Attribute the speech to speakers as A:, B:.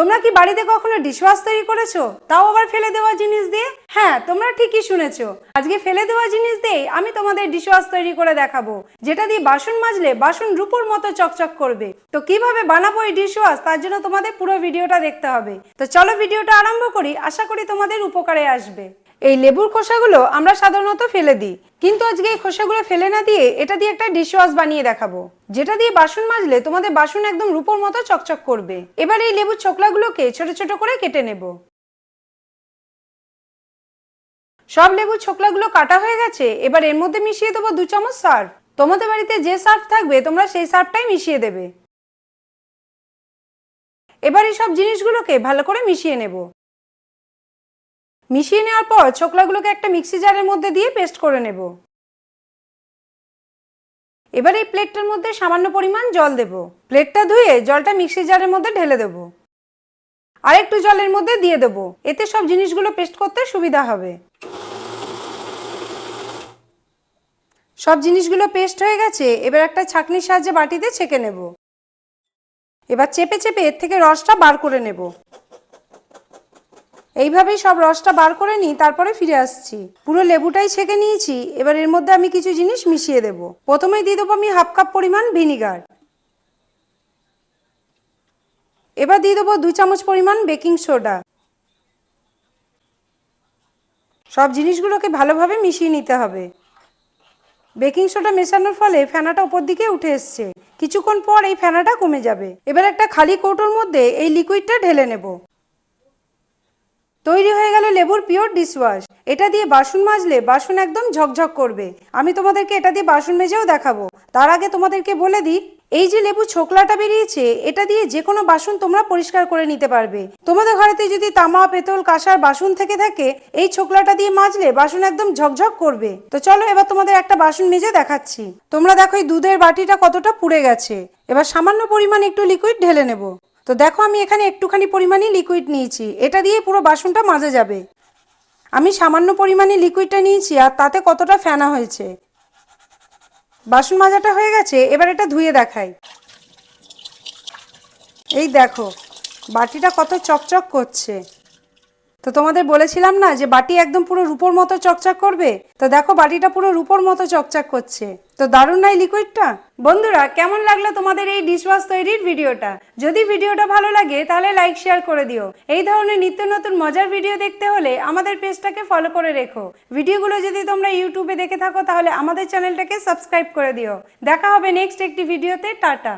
A: তোমরা কি বাড়িতে কখনো ডিশওয়াশ তৈরি করেছ? তাও আবার ফেলে দেওয়া জিনিস দিয়ে? হ্যাঁ তোমরা ঠিকই শুনেছো। আজকে ফেলে দেওয়া জিনিস দিয়ে আমি তোমাদের ডিশওয়াশ তৈরি করে দেখাবো। যেটা দিয়ে বাসন মাজলে বাসন রূপোর মতো চকচক করবে। তো কীভাবে বানাবো এই ডিশওয়াশ তার জন্য তোমাদের পুরো ভিডিওটা দেখতে হবে। তো চলো ভিডিওটা আরম্ভ করি। আশা করি তোমাদের উপকারে আসবে। এই লেবুর খোসাগুলো আমরা সাধারণত ফেলে দিই। কিন্তু আজকে এই খোসাগুলো ফেলে না দিয়ে এটা দিয়ে একটা ডিশওয়াশ বানিয়ে দেখাবো। যেটা দিয়ে বাসন মাজলে তোমাদের বাসন একদম রূপোর মতো চকচক করবে। এবার এই লেবুর ছোকলাগুলোকে ছোট ছোট করে কেটে নেব। সব লেবুর ছোকলাগুলো কাটা হয়ে গেছে, এবার এর মধ্যে মিশিয়ে দেবো দু চামচ সার্ফ। তোমাদের বাড়িতে যে সার্ফ থাকবে, তোমরা সেই সার্ফটাই মিশিয়ে দেবে। এবার এই সব জিনিসগুলোকে ভালো করে মিশিয়ে নেব। মিশিয়ে নেওয়ার পর ছোকলাগুলোকে একটা মিক্সি জারের মধ্যে দিয়ে পেস্ট করে নেব। এবার এই প্লেটটার মধ্যে সামান্য পরিমাণ জল দেব। প্লেটটা ধুয়ে জলটা মিক্সি জারের মধ্যে ঢেলে দেব। আর একটু জলের মধ্যে দিয়ে দেব। এতে সব জিনিসগুলো পেস্ট করতে সুবিধা হবে। সব জিনিসগুলো পেস্ট হয়ে গেছে। এবার একটা ছাঁকনির সাহায্যে বাটিতে ছেঁকে নেব। এবার চেপে চেপে এর থেকে রসটা বার করে নেব। এইভাবেই সব রসটা বার করে নিই তারপরে ফিরে আসছি। পুরো লেবুটাই ছেঁকে নিয়েছি, এবার এর মধ্যে আমি কিছু জিনিস মিশিয়ে দেব। প্রথমেই দিয়ে দেবো আমি হাফ কাপ পরিমাণ ভিনিগার। এবার দিয়ে দেবো দু চামচ পরিমাণ বেকিং সোডা। সব জিনিসগুলোকে ভালোভাবে মিশিয়ে নিতে হবে। বেকিং সোডা মেশানোর ফলে ফেনাটা উপর দিকে উঠে এসছে। কিছুক্ষণ পর এই ফেনাটা কমে যাবে। এবার একটা খালি কৌটোর মধ্যে এই লিকুইডটা ঢেলে নেব। তৈরি হয়ে গেল লেবুর পিওর ডিশওয়াশ এটা দিয়ে বাসন মাজলে বাসন একদম ঝকঝক করবে। আমি তোমাদেরকে এটা দিয়ে বাসন মেজেও দেখাবো। তার আগে তোমাদেরকে বলে দিই, এই যে লেবু ছোকলাটা বেরিয়েছে, এটা দিয়ে যে কোনো বাসন তোমরা পরিষ্কার করে নিতে পারবে। তোমাদের ঘরেতে যদি তামা, পেতল, কাঁসার বাসন থেকে থাকে, এই ছোকলাটা দিয়ে মাজলে বাসন একদম ঝকঝক করবে। তো চলো এবার তোমাদের একটা বাসন মেজে দেখাচ্ছি। তোমরা দেখো এই দুধের বাটিটা কতটা পুড়ে গেছে। এবার সামান্য পরিমাণ একটু লিকুইড ঢেলে নেব। তো দেখো আমি এখানে একটুখানি পরিমাণে লিকুইড নিয়েছি। এটা দিয়ে পুরো বাসনটা মাজা যাবে। আমি সামান্য পরিমাণে লিকুইডটা নিয়েছি আর তাতে কতটা ফেনা হয়েছে। বাসন মাজাটা হয়ে গেছে, এবার এটা ধুয়ে দেখাই। এই দেখো, বাটিটা কত চকচক করছে। তো তোমাদের বলেছিলাম না যে বাটি একদম পুরো রূপোর মতো চকচক করবে? তো দেখো বাটিটা পুরো রূপোর মতো চকচক করছে। তো দারুণ নাই লিকুইডটা? বন্ধুরা, কেমন লাগল তোমাদের এই ডিশওয়াশ তৈরির ভিডিওটা? যদি ভিডিওটা ভালো লাগে, তাহলে লাইক শেয়ার করে দিও। এই ধরনের নিত্য নতুন মজার ভিডিও দেখতে হলে আমাদের পেজটাকে ফলো করে রেখো। ভিডিওগুলো যদি তোমরা ইউটিউবে দেখে থাকো, তাহলে আমাদের চ্যানেলটাকে সাবস্ক্রাইব করে দিও। দেখা হবে নেক্সট একটি ভিডিওতে টাটা।